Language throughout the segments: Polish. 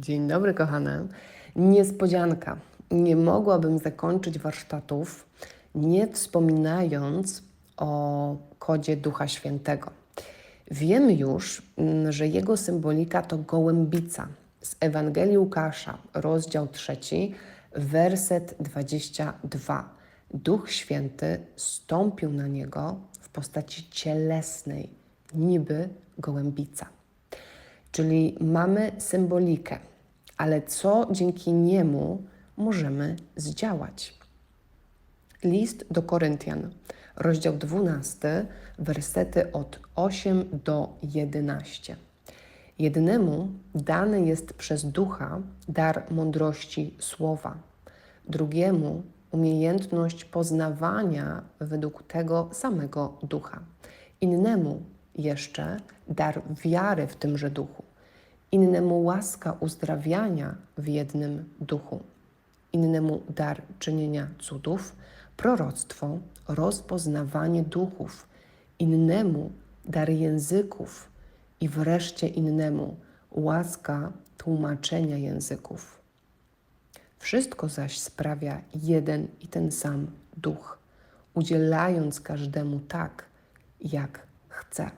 Dzień dobry, kochane. Niespodzianka. Nie mogłabym zakończyć warsztatów, nie wspominając o kodzie Ducha Świętego. Wiemy już, mm, że jego symbolika to gołębica. Z Ewangelii Łukasza, rozdział trzeci, werset 22. Duch Święty stąpił na niego w postaci cielesnej, niby gołębica. Czyli mamy symbolikę, ale co dzięki niemu możemy zdziałać? List do Koryntian, rozdział 12, wersety od 8 do 11. Jednemu dany jest przez ducha dar mądrości słowa, drugiemu umiejętność poznawania według tego samego ducha, innemu jeszcze dar wiary w tymże duchu, innemu łaska uzdrawiania w jednym duchu, innemu dar czynienia cudów, proroctwo, rozpoznawanie duchów, innemu dar języków i wreszcie innemu łaska tłumaczenia języków. Wszystko zaś sprawia jeden i ten sam duch, udzielając każdemu tak, jak chce.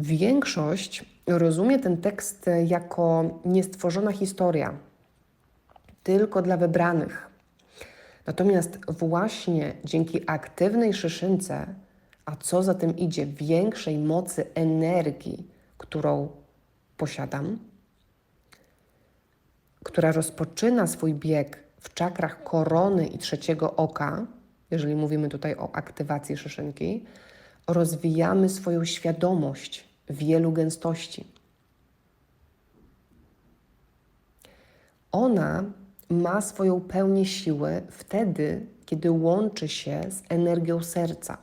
Większość rozumie ten tekst jako niestworzona historia, tylko dla wybranych. Natomiast właśnie dzięki aktywnej szyszynce, a co za tym idzie, większej mocy energii, którą posiadam, która rozpoczyna swój bieg w czakrach korony i trzeciego oka, jeżeli mówimy tutaj o aktywacji szyszynki, rozwijamy swoją świadomość wielu gęstości. Ona ma swoją pełnię siły wtedy, kiedy łączy się z energią serca,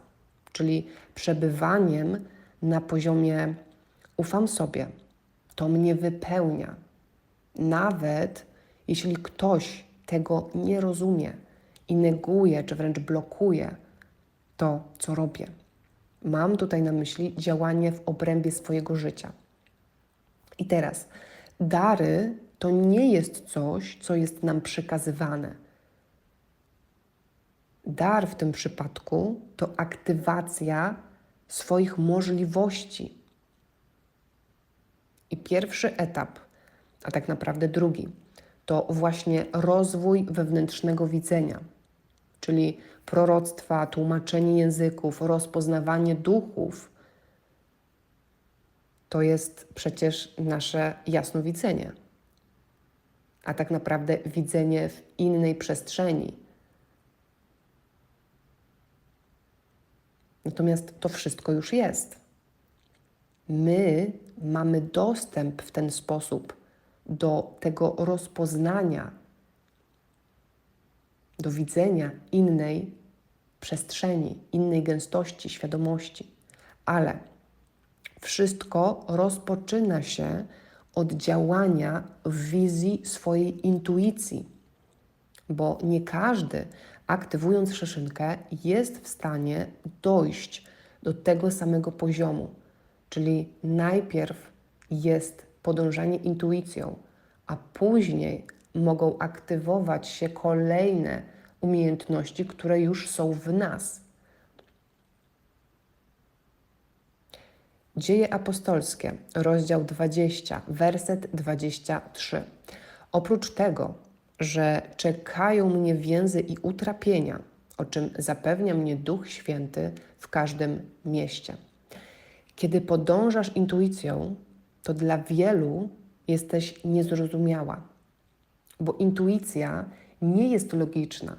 czyli przebywaniem na poziomie ufam sobie, to mnie wypełnia. Nawet jeśli ktoś tego nie rozumie i neguje, czy wręcz blokuje to, co robię. Mam tutaj na myśli działanie w obrębie swojego życia. I teraz, dary to nie jest coś, co jest nam przekazywane. Dar w tym przypadku to aktywacja swoich możliwości. I pierwszy etap, a tak naprawdę drugi, to właśnie rozwój wewnętrznego widzenia, czyli proroctwa, tłumaczenie języków, rozpoznawanie duchów. To jest przecież nasze jasnowidzenie, a tak naprawdę widzenie w innej przestrzeni. Natomiast to wszystko już jest. My mamy dostęp w ten sposób do tego rozpoznania, do widzenia innej przestrzeni, innej gęstości świadomości. Ale wszystko rozpoczyna się od działania w wizji swojej intuicji, bo nie każdy, aktywując szyszynkę, jest w stanie dojść do tego samego poziomu. Czyli najpierw jest podążanie intuicją, a później mogą aktywować się kolejne umiejętności, które już są w nas. Dzieje apostolskie, rozdział 20, werset 23. Oprócz tego, że czekają mnie więzy i utrapienia, o czym zapewnia mnie Duch Święty w każdym mieście. Kiedy podążasz intuicją, to dla wielu jesteś niezrozumiała, bo intuicja nie jest logiczna.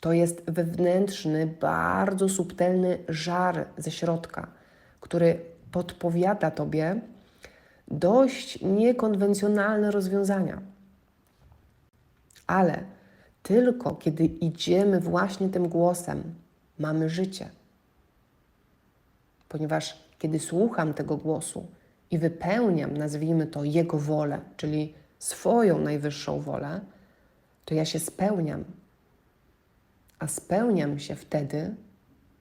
To jest wewnętrzny, bardzo subtelny żar ze środka, który podpowiada tobie dość niekonwencjonalne rozwiązania. Ale tylko kiedy idziemy właśnie tym głosem, mamy życie. Ponieważ kiedy słucham tego głosu i wypełniam, nazwijmy to, Jego wolę, czyli swoją najwyższą wolę, to ja się spełniam. A spełniam się wtedy,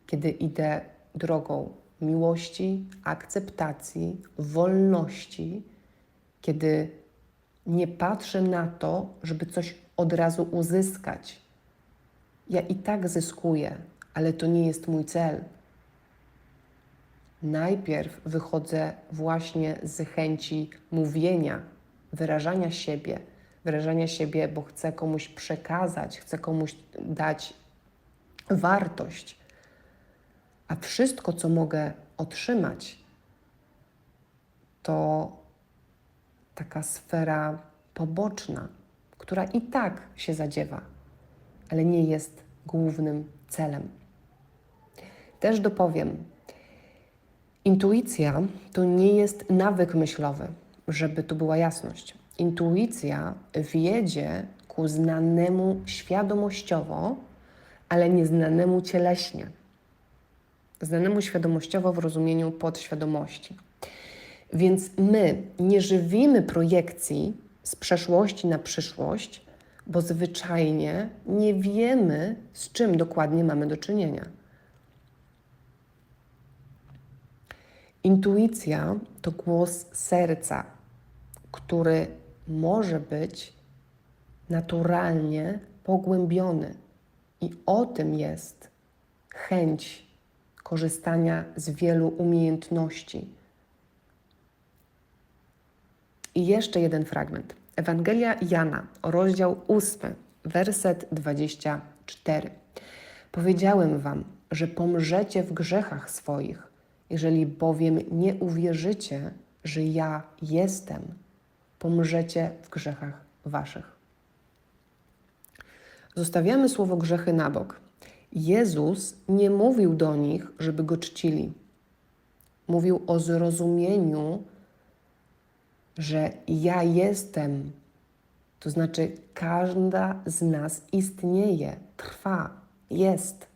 kiedy idę drogą miłości, akceptacji, wolności kiedy nie patrzę na to, żeby coś od razu uzyskać. Ja i tak zyskuję, ale to nie jest mój cel. Najpierw wychodzę właśnie z chęci mówienia, wyrażania siebie, wyrażania siebie, bo chcę komuś przekazać, chcę komuś dać wartość. A wszystko, co mogę otrzymać, to taka sfera poboczna, która i tak się zadziewa, ale nie jest głównym celem. Też dopowiem, intuicja to nie jest nawyk myślowy, żeby tu była jasność. Intuicja wiedzie ku znanemu świadomościowo, ale nieznanemu cieleśnie. Znanemu świadomościowo w rozumieniu podświadomości. Więc my nie żywimy projekcji z przeszłości na przyszłość, bo zwyczajnie nie wiemy, z czym dokładnie mamy do czynienia. Intuicja to głos serca, który może być naturalnie pogłębiony. I o tym jest chęć korzystania z wielu umiejętności. I jeszcze jeden fragment. Ewangelia Jana, rozdział 8, werset 24. Powiedziałem wam, że pomrzecie w grzechach swoich, jeżeli bowiem nie uwierzycie, że ja jestem, pomrzecie w grzechach waszych. Zostawiamy słowo grzechy na bok. Jezus nie mówił do nich, żeby go czcili. Mówił o zrozumieniu, że ja jestem, to znaczy każda z nas istnieje, trwa, jest.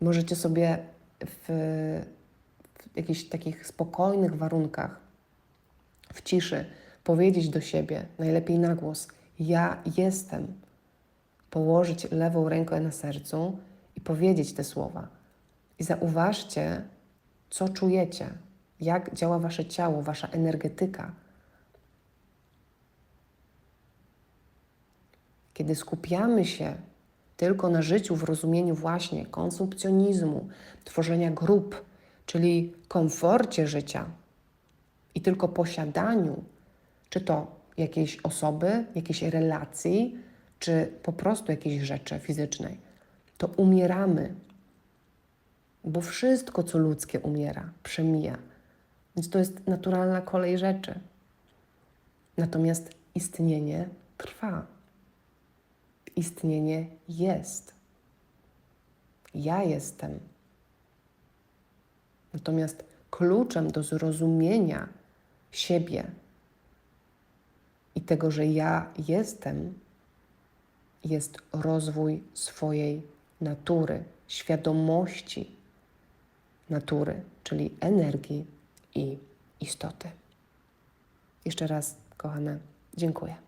Możecie sobie w, w jakichś takich spokojnych warunkach, w ciszy, powiedzieć do siebie, najlepiej na głos: Ja jestem. Położyć lewą rękę na sercu i powiedzieć te słowa. I zauważcie, co czujecie, jak działa wasze ciało, wasza energetyka. Kiedy skupiamy się tylko na życiu w rozumieniu właśnie konsumpcjonizmu, tworzenia grup, czyli komforcie życia i tylko posiadaniu, czy to jakiejś osoby, jakiejś relacji, czy po prostu jakiejś rzeczy fizycznej, to umieramy, bo wszystko, co ludzkie, umiera, przemija. Więc to jest naturalna kolej rzeczy. Natomiast istnienie trwa. Istnienie jest. Ja jestem. Natomiast kluczem do zrozumienia siebie i tego, że ja jestem, jest rozwój swojej natury, świadomości natury, czyli energii i istoty. Jeszcze raz, kochane, dziękuję.